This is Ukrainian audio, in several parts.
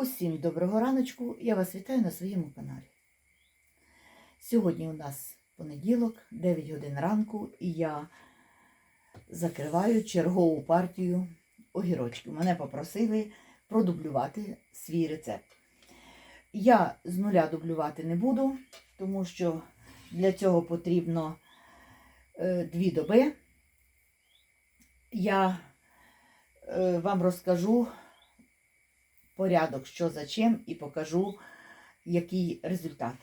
Усім доброго раночку, я вас вітаю на своєму каналі. Сьогодні у нас понеділок, 9 годин ранку, і я закриваю чергову партію огірочків. Мене попросили продублювати свій рецепт. Я з нуля дублювати не буду, тому що для цього потрібно е, дві доби. Я е, вам розкажу порядок, що за чим, і покажу, який результат.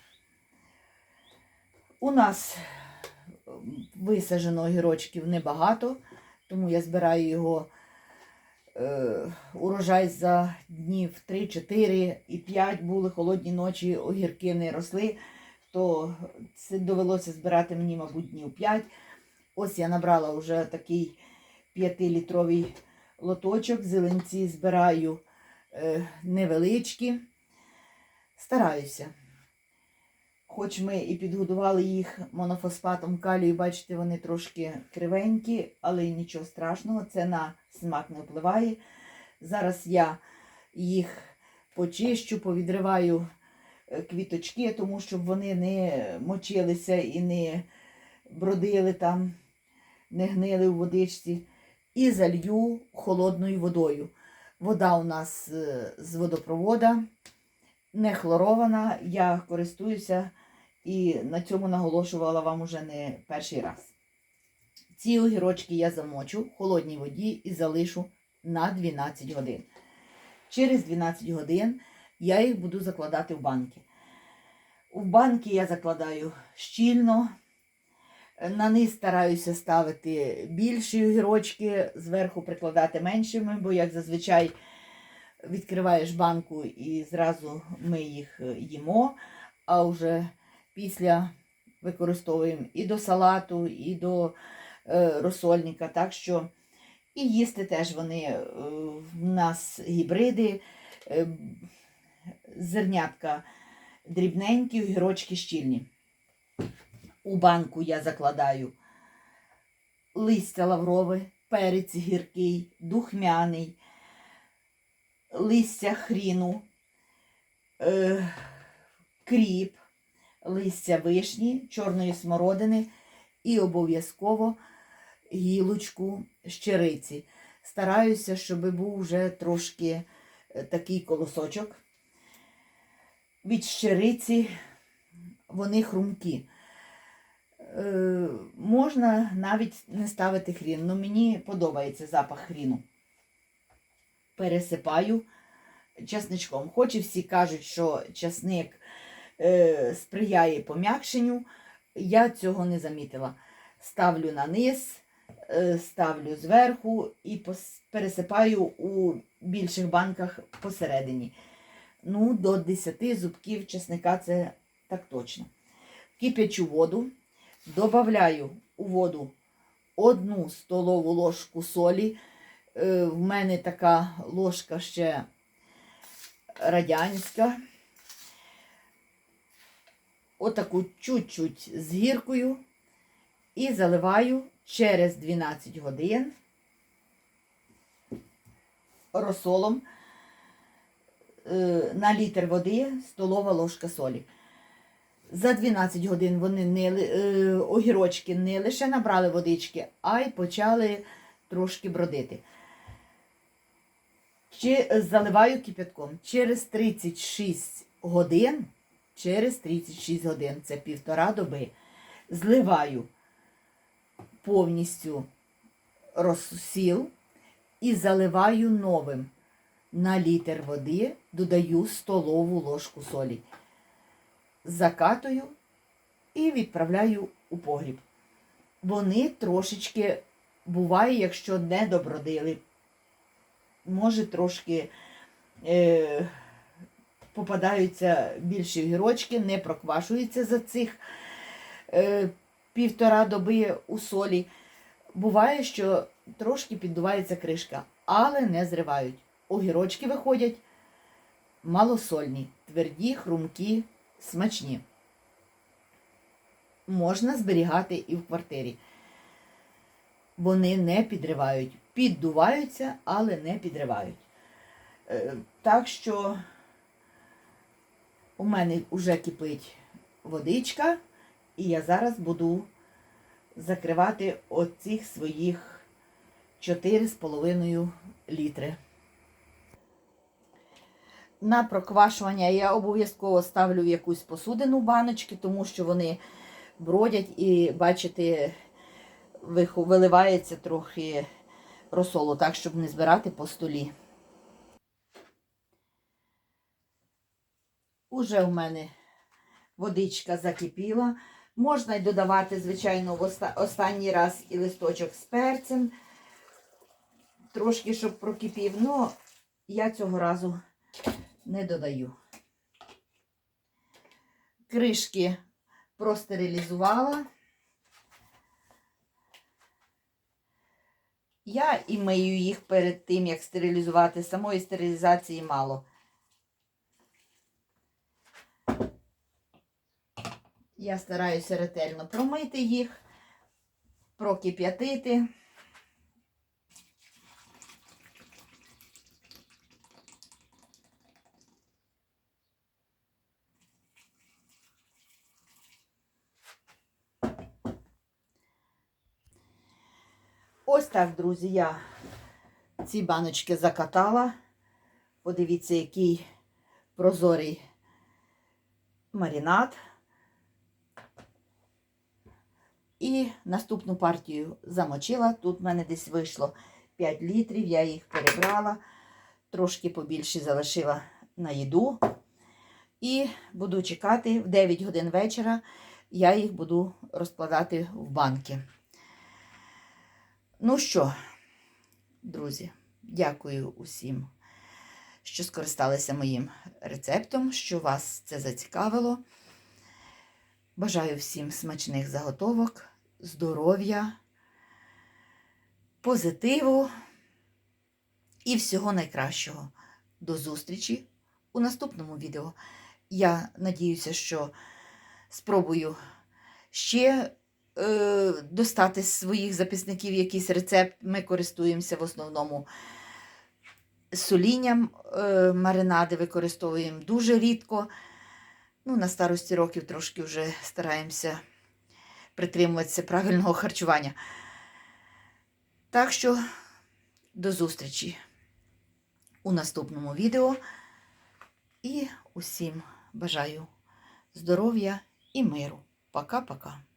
У нас висаджено огірочків небагато, тому я збираю його е, урожай за днів 3, 4 і 5 були холодні ночі, огірки не росли, то це довелося збирати мені, мабуть, днів 5. Ось я набрала вже такий 5-літровий лоточок, зеленці збираю невеличкі. Стараюся. Хоч ми і підгодували їх монофосфатом калію, бачите, вони трошки кривенькі, але нічого страшного, це на смак не впливає. Зараз я їх почищу, повідриваю е, квіточки, тому щоб вони не мочилися і не бродили там, не гнили у водичці. І залью холодною водою. Вода у нас е, з водопровода, не хлорована. Я користуюся і на цьому наголошувала вам уже не перший раз. Ці огірочки я замочу в холодній воді і залишу на 12 годин. Через 12 годин я їх буду закладати в банки. У банки я закладаю щільно. На низ стараюся ставити більші огірочки, зверху прикладати меншими, бо, як зазвичай, відкриваєш банку і зразу ми їх їмо, а вже після використовуємо і до салату, і до е, розсольника. Так що і їсти теж вони е, в нас гібриди, е, зернятка дрібненькі, огірочки щільні. У банку я закладаю листя лаврове, перець гіркий, духмяний, листя хріну, е, кріп, листя вишні, чорної смородини і обов'язково гілочку щириці. Стараюся, щоб був вже трошки е, такий колосочок. Від щириці вони хрумкі. Е, можна навіть не ставити хрін, але мені подобається запах хріну. Пересипаю часничком. Хоч і всі кажуть, що часник е, сприяє пом'якшенню, я цього не замітила. Ставлю на низ, е, ставлю зверху і пересипаю у більших банках посередині. Ну, до 10 зубків часника це так точно. Кип'ячу воду. Добавляю у воду одну столову ложку солі. Е, В мене така ложка ще радянська. Отаку чуть-чуть з гіркою. І заливаю через 12 годин розсолом е, на літр води столова ложка солі. За 12 годин вони не, е, огірочки не лише набрали водички, а й почали трошки бродити. Чи заливаю кипятком. Через 36 годин, через 36 годин, це півтора доби, зливаю повністю розсіл і заливаю новим. На літр води додаю столову ложку солі закатую і відправляю у погріб. Вони трошечки буває, якщо не добродили, може трошки е, попадаються більші гірочки, не проквашуються за цих е, півтора доби у солі. Буває, що трошки піддувається кришка, але не зривають. Огірочки виходять малосольні, тверді, хрумкі, смачні. Можна зберігати і в квартирі. Вони не підривають. Піддуваються, але не підривають. Е, Так що У мене вже кипить водичка, і я зараз буду закривати оцих своїх 4,5 літри. На проквашування я обов'язково ставлю в якусь посудину баночки, тому що вони бродять і, бачите, виливається трохи розсолу, так, щоб не збирати по столі. Уже в мене водичка закипіла. Можна й додавати, звичайно, в останній раз і листочок з перцем, трошки, щоб прокипів. Ну, я цього разу не додаю. Кришки простерилізувала. Я і мию їх перед тим, як стерилізувати. Самої стерилізації мало. Я стараюся ретельно промити їх, прокип'ятити. Ось так, друзі, я ці баночки закатала. Подивіться, який прозорий маринад. І наступну партію замочила. Тут в мене десь вийшло 5 літрів, я їх перебрала, трошки побільше залишила на їду. І буду чекати в 9 годин вечора. Я їх буду розкладати в банки. Ну що, друзі, дякую усім, що скористалися моїм рецептом, що вас це зацікавило. Бажаю всім смачних заготовок, здоров'я, позитиву і всього найкращого. До зустрічі у наступному відео. Я надіюся, що спробую ще е, достати з своїх записників якийсь рецепт. Ми користуємося в основному солінням. Е, маринади використовуємо дуже рідко. Ну, на старості років трошки вже стараємося притримуватися правильного харчування. Так що до зустрічі у наступному відео. І усім бажаю здоров'я і миру. Пока-пока.